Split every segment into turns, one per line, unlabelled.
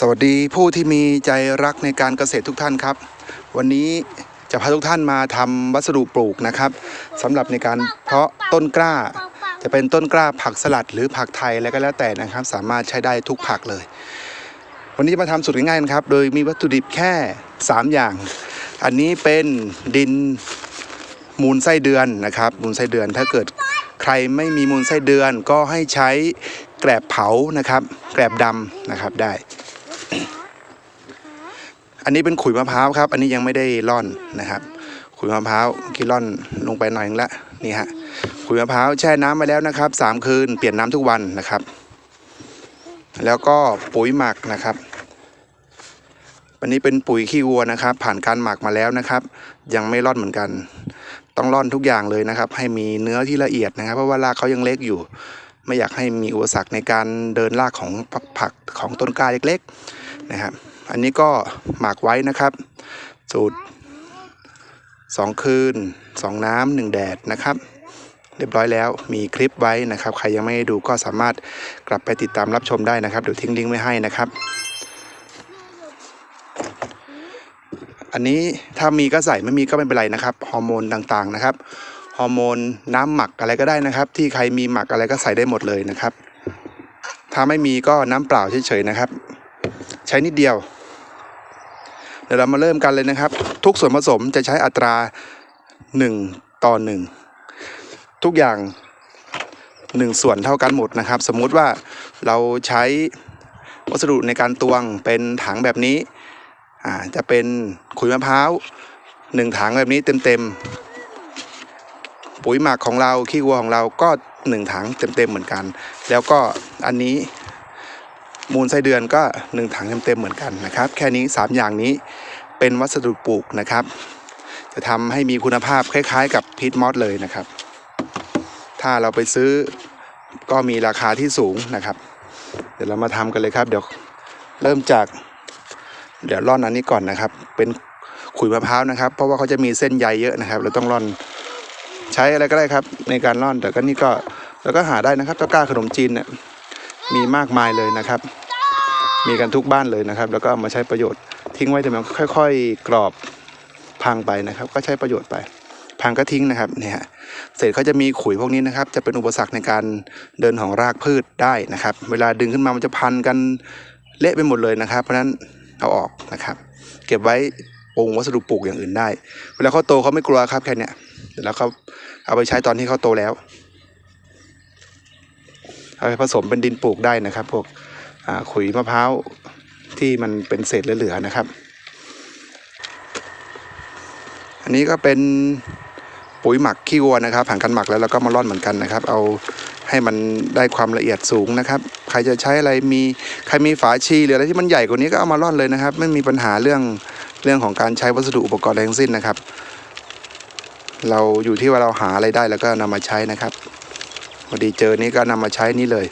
สวัสดีผู้ที่มีใจรักในการเกษตรทุกท่านครับ วันนี้จะพาทุกท่านมาทำวัสดุปลูกนะครับสำหรับในการเพาะต้นกล้า จะเป็นต้นกล้าผักสลัดหรือผักไทยอะไรก็แล้วแต่นะครับ สามารถใช้ได้ทุกผักเลย วันนี้จะมาทำสูตรง่ายๆนะครับ โดยมีวัตถุดิบแค่ 3 อย่าง อันนี้เป็นดินมูลไส้เดือนนะครับ มูลไส้เดือนถ้าเกิดใครไม่มีมูลไส้เดือนก็ให้ใช้แกลบเผานะครับ แกลบดำนะครับได้ อันนี้เป็นขุยมะพร้าวครับ อันนี้ยังไม่ได้ร่อนนะครับ ขุยมะพร้าวกี่ร่อนลงไปหน่อยนึงละนี่ฮะขุยมะพร้าวแช่น้ำมาแล้วนะครับสามคืนเปลี่ยนน้ำทุกวันนะครับ แล้วก็ปุ๋ยหมักนะครับอันนี้เป็นปุ๋ยขี้วัวนะครับ ผ่านการหมักมาแล้วนะครับ ยังไม่ร่อนเหมือนกัน ต้องร่อนทุกอย่างเลยนะครับ ให้มีเนื้อที่ละเอียดนะครับ เพราะว่ารากเขายังเล็กอยู่ ไม่อยากให้มีอุปสรรคในการเดินรากของผักของต้นกล้าเล็กๆ นะครับ อันนี้ก็หมักไว้นะครับสูตรสองคืนสองน้ำหนึ่งแดดนะครับ เรียบร้อยแล้วมีคลิปไว้นะครับ ใครยังไม่ได้ดูก็สามารถกลับไปติดตามรับชมได้นะครับเดี๋ยวทิ้งลิงก์ไว้ให้นะครับ อันนี้ถ้ามีก็ใส่ไม่มีก็ไม่เป็นไรนะครับฮอร์โมนต่างๆนะครับฮอร์โมนน้ำหมักอะไรก็ได้นะครับ ที่ใครมีหมักอะไรก็ใส่ได้หมดเลยนะครับ ถ้าไม่มีก็น้ำเปล่าเฉยๆนะครับ ช้นิดเดียว เดี๋ยวเรามาเริ่มกันเลยนะครับ ทุกส่วนผสมจะใช้อัตรา 1 ต่อ 1 ทุกอย่าง 1 ส่วนเท่ากันหมดนะครับ สมมุติว่าเราใช้วัสดุในการตวงเป็นถังแบบนี้จะเป็นขุยมะพร้าวหนึ่งถังแบบนี้เต็มๆ ปุ๋ยหมักของเราขี้วัวของเราก็หนึ่งถังเต็มๆเหมือนกัน แล้วก็อันนี้ มูลไส้เดือนก็หนึ่งถังเต็มๆเหมือนกันนะครับ แค่นี้ 3 อย่างนี้เป็นวัสดุปลูกนะครับ จะทำให้มีคุณภาพคล้ายๆ กับพีทมอสเลยนะครับ ถ้าเราไปซื้อก็มีราคาที่สูงนะครับ เดี๋ยวเรามาทำกันเลยครับ เดี๋ยวเริ่มจาก เดี๋ยวร่อนอันนี้ก่อนนะครับ เป็นขุยมะพร้าวนะครับ เพราะว่าเขาจะมีเส้นใยเยอะนะครับ เราต้องร่อนใช้อะไรก็ได้ครับ ในการร่อนแต่ก็นี่ก็แล้วก็หาได้นะครับตะกร้าขนมจีนเนี่ยมีมากมายเลยนะครับ มีกันทุกบ้านเลยนะครับ แล้วก็มาใช้ประโยชน์ทิ้งไว้แต่มันค่อย ๆ กรอบพังไปนะครับ ก็ใช้ประโยชน์ไป พังก็ทิ้งนะครับเนี่ยเศษเขาจะมีขุยพวกนี้นะครับ จะเป็นอุปสรรคในการเดินของรากพืชได้นะครับ เวลาดึงขึ้นมามันจะพันกันเละไปหมดเลยนะครับ เพราะฉะนั้นเอาออกนะครับ เก็บไว้ปรุงวัสดุปลูกอย่างอื่นได้ เวลาเขาโตเขาไม่กลัวครับแค่เนี้ยแล้วเขาเอาไปใช้ตอนที่เขาโตแล้วเอาไปผสมเป็นดินปลูกได้นะครับ พวก ขุยมะพร้าวที่มันเป็นเศษเหลือๆนะครับ อันนี้ก็เป็นปุ๋ยหมักขี้วัวนะครับ ผ่านการหมักแล้วเราก็มาร่อนเหมือนกันนะครับ เอาให้มันได้ความละเอียดสูงนะครับ ใครจะใช้อะไรมีใครมีฝาชีหรืออะไรที่มันใหญ่กว่านี้ก็เอามาร่อนเลยนะครับ ไม่มีปัญหาเรื่องเรื่องของการใช้วัสดุอุปกรณ์อะไรทั้งสิ้นนะครับ เราอยู่ที่ว่าเราหาอะไรได้แล้วก็นำมาใช้นะครับพอดีเจอนี้ก็นำมาใช้นี่เลย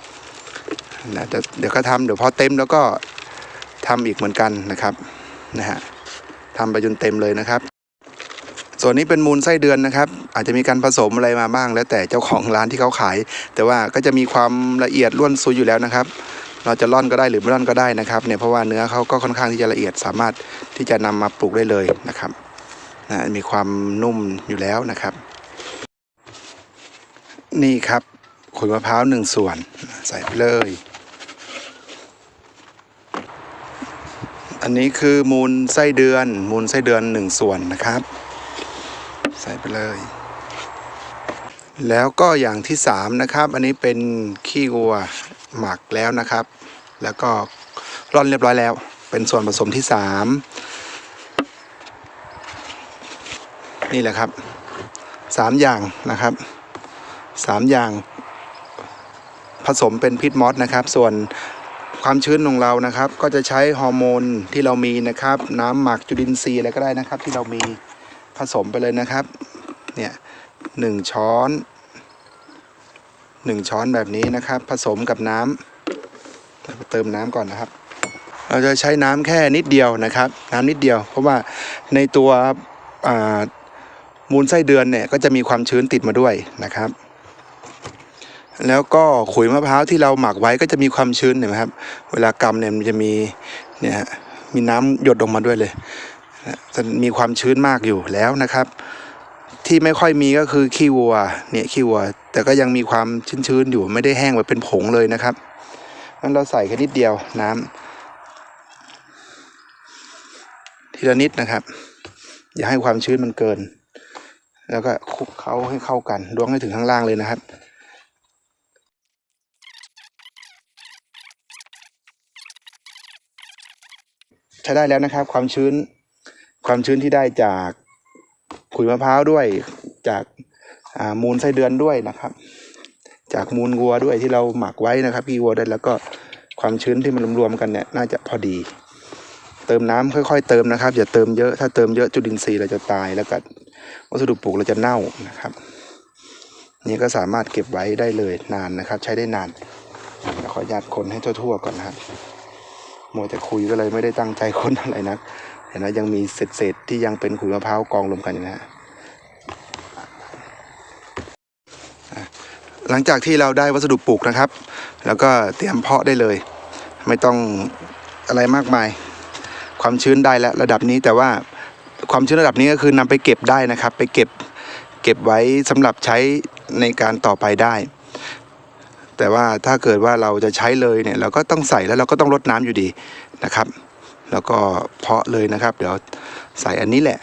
นะเดี๋ยวเดี๋ยวก็ทำเดี๋ยวพอเต็มแล้วก็ทำอีกเหมือนกันนะครับนะฮะทำไปจนเต็มเลยนะครับ ส่วนนี้เป็นมูลไส้เดือนนะครับ อาจจะมีการผสมอะไรมาบ้าง แล้วแต่เจ้าของร้านที่เขาขาย แต่ว่าก็จะมีความละเอียดล้วนซุยอยู่แล้วนะครับ เราจะร่อนก็ได้หรือไม่ร่อนก็ได้นะครับเนี่ยเพราะว่าเนื้อเขาก็ค่อนข้างที่จะละเอียดสามารถที่จะนำมาปลูกได้เลยนะครับนะมีความนุ่มอยู่แล้วนะครับ นี่ครับขุยมะพร้าวหนึ่งส่วนใส่ไปเลย อันนี้คือมูลไส้เดือน มูลไส้เดือนหนึ่งส่วนนะครับ ใส่ไปเลย แล้วก็อย่างที่สามนะครับ อันนี้เป็นขี้วัวหมักแล้วนะครับ แล้วก็ร่อนเรียบร้อยแล้ว เป็นส่วนผสมที่สามนี่แหละครับสามอย่างนะครับสามอย่างผสมเป็นพิษมอสนะครับ ส่วน ความชื้นของเรานะครับ ก็จะใช้ฮอร์โมนที่เรามีนะครับ น้ำหมักจุลินทรีย์อะไรก็ได้นะครับ ที่เรามีผสมไปเลยนะครับ เนี่ยหนึ่งช้อนหนึ่งช้อนแบบนี้นะครับ ผสมกับน้ำเราเติมน้ำก่อนนะครับ เราจะใช้น้ำแค่นิดเดียวนะครับ น้ำนิดเดียว เพราะว่าในตัวอ่ามูลไส้เดือนเนี่ยก็จะมีความชื้นติดมาด้วยนะครับ แล้วก็ขุยมะพร้าวที่เราหมักไว้ก็จะมีความชื้นเห็นไหมครับ เวลากำเนี่ยมันจะมีเนี่ยฮะมีน้ำหยดลงมาด้วยเลยจะมีความชื้นมากอยู่แล้วนะครับ ที่ไม่ค่อยมีก็คือขี้วัวเนี่ยขี้วัว แต่ก็ยังมีความชื้นๆอยู่ไม่ได้แห้งแบบเป็นผงเลยนะครับงั้นเราใส่แค่นิดเดียวน้ำทีละนิดนะครับ อย่าให้ความชื้นมันเกิน แล้วก็คลุกเคล้าให้เข้ากันล้วงให้ถึงข้างล่างเลยนะครับ ใช้ได้แล้วนะครับ ความชื้น ความชื้นที่ได้จากขุยมะพร้าวด้วย จากามูลไส้เดือนด้วยนะครับ จากมูลวัวด้วยที่เราหมักไว้นะครับพี่วัวได้แล้วก็ความชื้นที่มันรวมๆกันเนี่ยน่าจะพอดี เติมน้ำค่อยๆ เติมนะครับ อย่าเติมเยอะถ้าเติมเยอะจุลินทรีย์เราจะตายแล้วก็วัสดุปลูกเราจะเน่านะครับนี่ก็สามารถเก็บไว้ได้เลยนานนะครับ ใช้ได้นานเดี๋ยวขออนุญาตคนให้ทั่วๆก่อนนะครับ มัวแต่คุยก็เลยไม่ได้ตั้งใจค้นอะไรนะเห็นไหมยังมีเศษๆที่ยังเป็นขุยมะพร้าวกองรวมกันอยู่นะฮะอะหลังจากที่เราได้วัสดุปลูกนะครับ แล้วก็เตรียมเพาะได้เลย ไม่ต้องอะไรมากมาย ความชื้นได้แล้วระดับนี้แต่ว่าความชื้นระดับนี้ก็คือนำไปเก็บได้นะครับ ไปเก็บเก็บไว้สำหรับใช้ในการต่อไปได้ แต่ว่าถ้าเกิดว่าเราจะใช้เลยเนี่ยเราก็ต้องใส่แล้วเราก็ต้องรดน้ำอยู่ดีนะครับ แล้วก็เพาะเลยนะครับ เดี๋ยวใส่อันนี้แหละ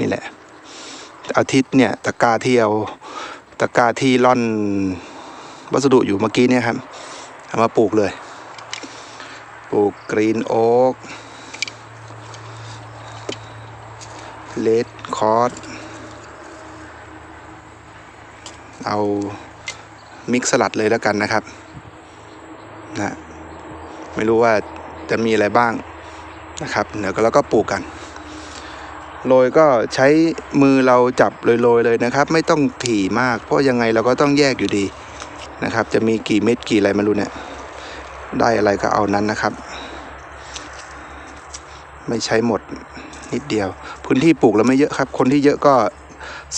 นี่แหละ อาทิศเนี่ยตะกร้าที่เอาตะกร้าที่ร่อนวัสดุอยู่เมื่อกี้เนี่ยครับเอามาปลูกเลย ปลูกกรีนโอ๊กเลดคอร์ดเอา มิกซ์สลัดเลยแล้วกันนะครับนะไม่รู้ว่าจะมีอะไรบ้างนะครับเดี๋ยวก็เราก็ปลูกกันโรยก็ใช้มือเราจับโรยๆเลยนะครับ ไม่ต้องถี่มาก เพราะยังไงเราก็ต้องแยกอยู่ดีนะครับ จะมีกี่เม็ดกี่อะไรไม่รู้เนี่ย ได้อะไรก็เอานั้นนะครับ ไม่ใช้หมดนิดเดียว พื้นที่ปลูกเราไม่เยอะครับ คนที่เยอะก็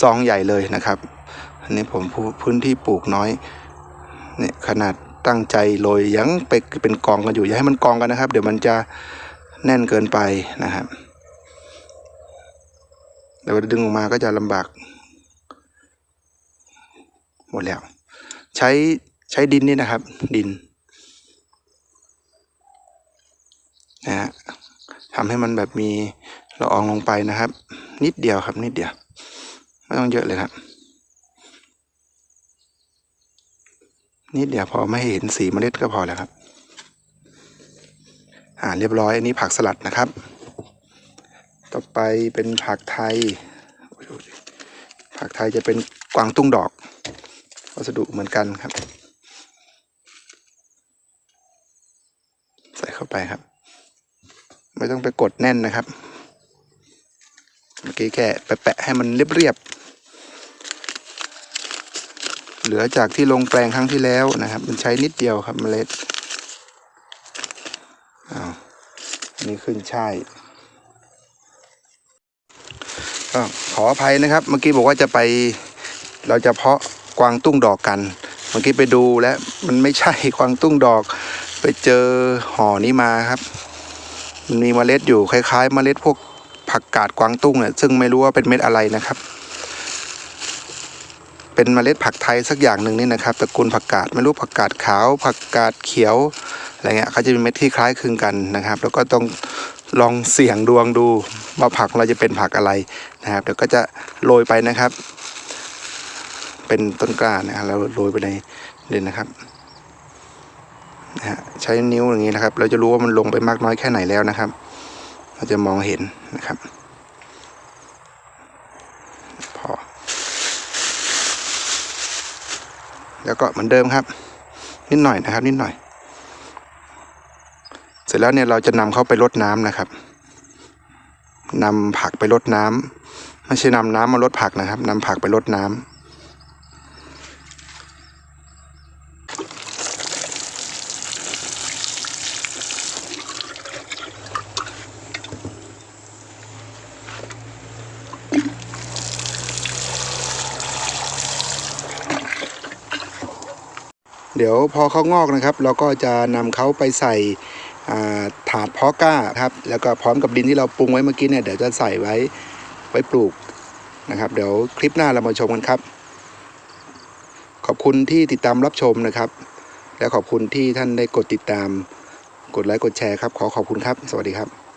ซองใหญ่เลยนะครับ อันนี้ผมพื้นที่ปลูกน้อย เนี่ยขนาดตั้งใจโรยยังไปเป็นกองกันอยู่อย่าให้มันกองกันนะครับ เดี๋ยวมันจะแน่นเกินไปนะครับเดี๋ยวดึงออกมาก็จะลำบาก หมดแล้ว ใช้ใช้ดินนี่นะครับ ดินนะฮะทำให้มันแบบมีละอองลงไปนะครับ นิดเดียวครับนิดเดียว ไม่ต้องเยอะเลยครับ นิดเดียวพอไม่เห็นสีเมล็ดก็พอแล้วครับอ่าเรียบร้อยอันนี้ผักสลัดนะครับ ต่อไปเป็นผักไทย ผักไทยจะเป็นกวางตุ้งดอก วัสดุเหมือนกันครับ ใส่เข้าไปครับ ไม่ต้องไปกดแน่นนะครับ เมื่อกี้แค่แปะให้มันเรียบๆ เหลือจากที่ลงแปลงครั้งที่แล้วนะครับ มันใช้นิดเดียวครับเมล็ดอ้าวนี่ขึ้นใช่ก็ขออภัยนะครับ เมื่อกี้บอกว่าจะไปเราจะเพาะกวางตุ้งดอกกัน เมื่อกี้ไปดูแล้วมันไม่ใช่กวางตุ้งดอก ไปเจอห่อนี้มาครับ มันมีเมล็ดอยู่คล้ายๆ เมล็ดพวกผักกาดกวางตุ้งเนี่ยซึ่งไม่รู้ว่าเป็นเม็ดอะไรนะครับ เป็นเมล็ดผักไทยสักอย่างหนึ่งนี่นะครับตระกูลผักกาดไม่รู้ผักกาดขาว ผักกาดเขียวอะไรเงี้ยเขาจะมีเม็ดที่คล้ายคลึงกันนะครับ แล้วก็ต้องลองเสี่ยงดวงดูว่าผักเราจะเป็นผักอะไรนะครับ เดี๋ยวก็จะโรยไปนะครับ เป็นต้นกล้านะครับแล้วโรยไปในเด่นนะครับนะฮะใช้นิ้วอย่างนี้นะครับ เราจะรู้ว่ามันลงไปมากน้อยแค่ไหนแล้วนะครับ เราจะมองเห็นนะครับ พอ แล้วก็เหมือนเดิมครับ นิดหน่อยนะครับ นิดหน่อย เสร็จแล้วเนี่ยเราจะนำเขาไปรดน้ำนะครับนำผักไปรดน้ำไม่ใช่นำน้ำมารดผักนะครับนำผักไปรดน้ำ เดี๋ยวพอเขางอกนะครับ เราก็จะนำเขาไปใส่ถาดเพาะก้าครับ แล้วก็พร้อมกับดินที่เราปรุงไว้เมื่อกี้เนี่ยเดี๋ยวจะใส่ไว้ไว้ปลูกนะครับ เดี๋ยวคลิปหน้าเรามาชมกันครับ ขอบคุณที่ติดตามรับชมนะครับ และขอบคุณที่ท่านได้กดติดตาม กดไลค์กดแชร์ครับ ขอขอบคุณครับ สวัสดีครับ